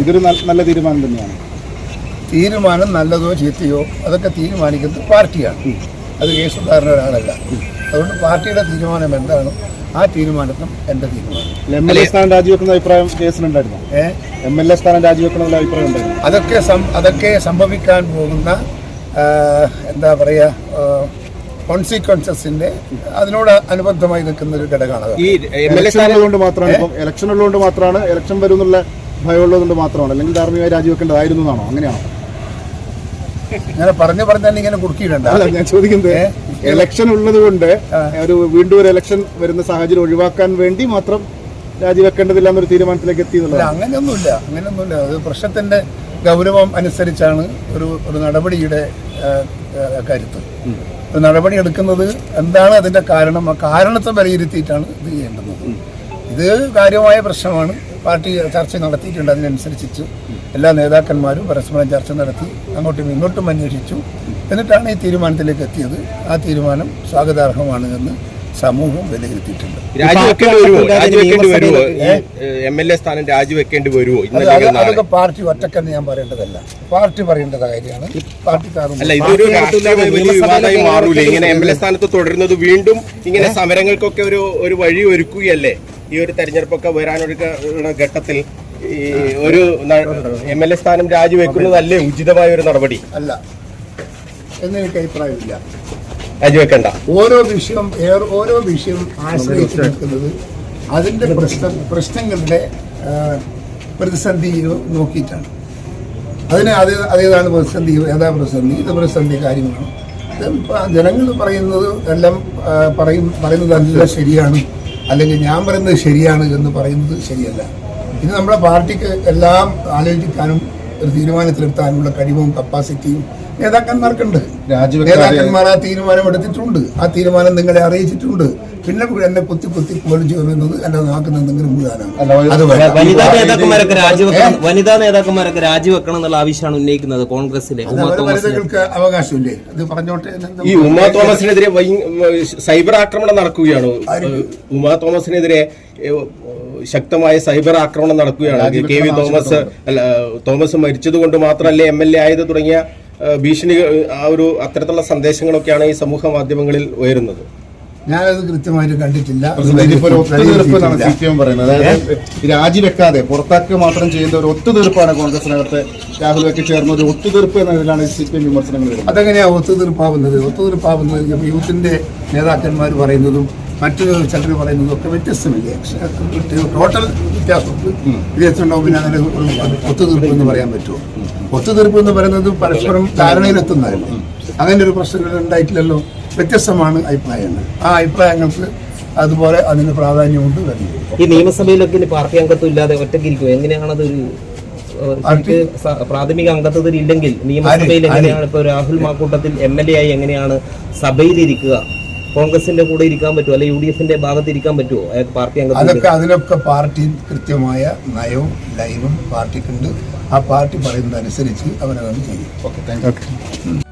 ഇതൊരു നല്ല- തീരുമാനം തന്നെയാണ്. തീരുമാനം നല്ലതോ ചീത്തയോ അതൊക്കെ തീരുമാനിക്കുന്നത് പാർട്ടിയാണ്. അത് കെ സുധാകരൻ ഒരാളല്ല അതുകൊണ്ട് പാർട്ടിയുടെ തീരുമാനം എന്താണ്? ആ തീരുമാനത്തിനും എന്റെ തീരുമാനം. എം എൽ എ സ്ഥാനം രാജിവെക്കുന്ന അഭിപ്രായം കേസിനുണ്ടായിരുന്നു ഏ? എം എൽ എ സ്ഥാനം അഭിപ്രായം ഉണ്ടായിരുന്നു. അതൊക്കെ അതൊക്കെ സംഭവിക്കാൻ പോകുന്ന എന്താ പറയുക കോൺസിക്വൻസസിന്റെ അതിനോട് അനുബന്ധമായി നിൽക്കുന്ന ഒരു ഘടകമാണ്. ഈ എം എൽ എ സ്ഥാനം ഉള്ളതുകൊണ്ട് മാത്രമാണ് ഇപ്പം ഇലക്ഷൻ ഉള്ളതുകൊണ്ട് മാത്രമാണ് ഇലക്ഷൻ വരും എന്നുള്ള ഭയം ഉള്ളതുകൊണ്ട് മാത്രമാണ്. അല്ലെങ്കിൽ ധാർമ്മികമായി രാജിവെക്കേണ്ടതായിരുന്നു എന്നാണോ? അങ്ങനെയാണോ? ഞാൻ പറഞ്ഞു പറഞ്ഞു തന്നെ ഇങ്ങനെ കുടുക്കിയിട്ടുണ്ട് അല്ല ഞാൻ ചോദിക്കുന്നത് ഇലക്ഷൻ ഉള്ളത് കൊണ്ട് ഒരു വീണ്ടും ഒരു ഇലക്ഷൻ വരുന്ന സാഹചര്യം ഒഴിവാക്കാൻ വേണ്ടി മാത്രം രാജിവെക്കേണ്ടതില്ല എന്നൊരു തീരുമാനത്തിലേക്ക് എത്തി അല്ല എന്നുള്ളതാണ്. അങ്ങനെയൊന്നുമില്ല. അങ്ങനെയൊന്നുമില്ല. അത് പ്രശ്നത്തിന്റെ ഗൗരവം അനുസരിച്ചാണ് ഒരു ഒരു നടപടിയുടെ കരുത്ത്. നടപടി എടുക്കുന്നത് എന്താണ് അതിന്റെ കാരണം? ആ കാരണത്തെ വിലയിരുത്തിയിട്ടാണ് ഇത് ചെയ്യേണ്ടത്. ഇത് കാര്യമായ പ്രശ്നമാണ്. പാർട്ടി ചർച്ച നടത്തിയിട്ടുണ്ട്. അതിനനുസരിച്ച് എല്ലാ നേതാക്കന്മാരും പരസ്പരം ചർച്ച നടത്തി അങ്ങോട്ടും ഇങ്ങോട്ടും അന്വേഷിച്ചു. എന്നിട്ടാണ് ഈ തീരുമാനത്തിലേക്ക് എത്തിയത്. ആ തീരുമാനം സ്വാഗതാർഹമാണ് എന്ന് സമൂഹം വിലയിരുത്തിയിട്ടുണ്ട്. അതൊക്കെ പാർട്ടി ഒറ്റക്കെന്ന് ഞാൻ പറയേണ്ടതല്ല. പാർട്ടി പറയേണ്ട കാര്യമാണ്. പാർട്ടിക്കാർ ഇങ്ങനെ എം എൽ എ സ്ഥാനത്ത് തുടരുന്നത് വീണ്ടും ഇങ്ങനെ സമരങ്ങൾക്കൊക്കെ ഒരു ഒരു വഴി ഒരുക്കുകയല്ലേ ഈ ഒരു തെരഞ്ഞെടുപ്പൊക്കെ വരാനൊരുക്കുന്ന ഘട്ടത്തിൽ ഈ ഒരു എം എൽ എ സ്ഥാനം രാജിവെക്കുന്നതല്ലേ ഉചിതമായ ഒരു നടപടി? അല്ല. എന്നെനിക്ക് അഭിപ്രായമില്ല. രാജിവെക്കണ്ട. ഓരോ വിഷയം ഓരോ വിഷയം ആശ്രയിച്ച് നിൽക്കുന്നത് അതിന്റെ പ്രശ്നം പ്രശ്നങ്ങളുടെ പ്രതിസന്ധി നോക്കിയിട്ടാണ്. അതിന് അത് അതേതാണ് പ്രതിസന്ധി ഏതാ പ്രതിസന്ധി? ഇത് പ്രതിസന്ധി കാര്യങ്ങളാണ്. ജനങ്ങൾ പറയുന്നത് എല്ലാം പറയും പറയുന്നതല്ല ശരിയാണ്. അല്ലെങ്കിൽ ഞാൻ പറയുന്നത് ശരിയാണ് എന്ന് പറയുന്നത് ശരിയല്ല. ഇത് നമ്മുടെ പാർട്ടിക്ക് എല്ലാം ആലോചിക്കാനും ഒരു തീരുമാനത്തിലെത്താനുള്ള കഴിവും കപ്പാസിറ്റിയും നേതാക്കന്മാർക്കുണ്ട്. നേതാക്കന്മാർ ആ തീരുമാനം എടുത്തിട്ടുണ്ട്. ആ തീരുമാനം നിങ്ങളെ അറിയിച്ചിട്ടുണ്ട്. പിന്നെ എന്നെ കുത്തി കുത്തി പോലും ചെയ്യുന്നത് എന്റെ നാക്കുന്ന എന്തെങ്കിലും അത് വേണ്ട. വനിതാ നേതാക്കന്മാരൊക്കെ രാജിവെക്കണം വനിതാ നേതാക്കന്മാരൊക്കെ രാജിവെക്കണം എന്നുള്ള ആവശ്യമാണ് ഉന്നയിക്കുന്നത് കോൺഗ്രസിലെ. അത് വനിതകൾക്ക് അവകാശമില്ലേ? ഇത് പറഞ്ഞോട്ടെ ഈ ഉമാ തോമസിനെതിരെ സൈബർ ആക്രമണം നടക്കുകയാണ്. ഉമാ തോമസിനെതിരെ ശക്തമായ സൈബർ ആക്രമണം നടക്കുകയാണ്. കെ വി തോമസ് അല്ല തോമസ് മരിച്ചത് കൊണ്ട് മാത്രമല്ലേ എം എൽ എ ആയത് തുടങ്ങിയ ഭീഷണി ആ ഒരു അത്തരത്തിലുള്ള സന്ദേശങ്ങളൊക്കെയാണ് ഈ സമൂഹ മാധ്യമങ്ങളിൽ ഉയരുന്നത്. ഞാനത് കൃത്യമായിട്ട് കണ്ടിട്ടില്ല. രാജിവെക്കാതെ പുറത്താക്കുക മാത്രം ചെയ്യുന്ന ഒരു ഒത്തുതീർപ്പാണ് കോൺഗ്രസിനകത്ത് രാഹുൽ ഒക്കെ ചേർന്ന ഒരു ഒത്തുതീർപ്പ് എന്നതിലാണ് സി പി എം വിമർശനങ്ങൾ അതെങ്ങനെയാ ഒത്തുതീർപ്പാവുന്നത്? ഒത്തുതീർപ്പാവുന്നത് യൂത്തിന്റെ നേതാക്കന്മാർ പറയുന്നതും മറ്റു ചിലർ പറയുന്നതും ഒക്കെ വ്യത്യസ്തമില്ലേ? ടോട്ടൽ വ്യത്യാസമുണ്ട് പിന്നെ അങ്ങനെ ഒത്തുതീർപ്പ് എന്ന് പറയാൻ പറ്റുമോ? ഒത്തുതീർപ്പ് എന്ന് പറയുന്നത് പരസ്പരം ധാരണയിലെത്തുന്നതല്ലേ? അങ്ങനെ ഒരു പ്രശ്നങ്ങൾ ഉണ്ടായിട്ടില്ലല്ലോ? വ്യത്യസ്തമാണ് അഭിപ്രായങ്ങൾ. ആ അഭിപ്രായങ്ങൾക്ക് അതുപോലെ അതിന് പ്രാധാന്യമുണ്ട് വരുന്നത്. ഈ നിയമസഭയിലൊക്കെ പാർട്ടി അംഗത്വം ഇല്ലാതെ ഒറ്റയ്ക്കിരിക്കും എങ്ങനെയാണത് ഒരു അതൊരു പ്രാഥമിക അംഗത്വത്തിൽ ഇല്ലെങ്കിൽ നിയമസഭയിൽ? എങ്ങനെയാണ് ഇപ്പൊ Rahul Mamkootathil M L A ആയി എങ്ങനെയാണ് സഭയിൽ ഇരിക്കുക കോൺഗ്രസിന്റെ കൂടെ ഇരിക്കാൻ പറ്റുമോ അല്ലെ യു ഡി എഫിന്റെ ഭാഗത്ത് ഇരിക്കാൻ പറ്റുമോ പാർട്ടി അംഗത്വം അതൊക്കെ അതിനൊക്കെ പാർട്ടി കൃത്യമായ നയവും ലൈനും പാർട്ടിക്കുണ്ട്. ആ പാർട്ടി പറയുന്നത് അനുസരിച്ച് അവരതാണ് ചെയ്യും. Okay thank you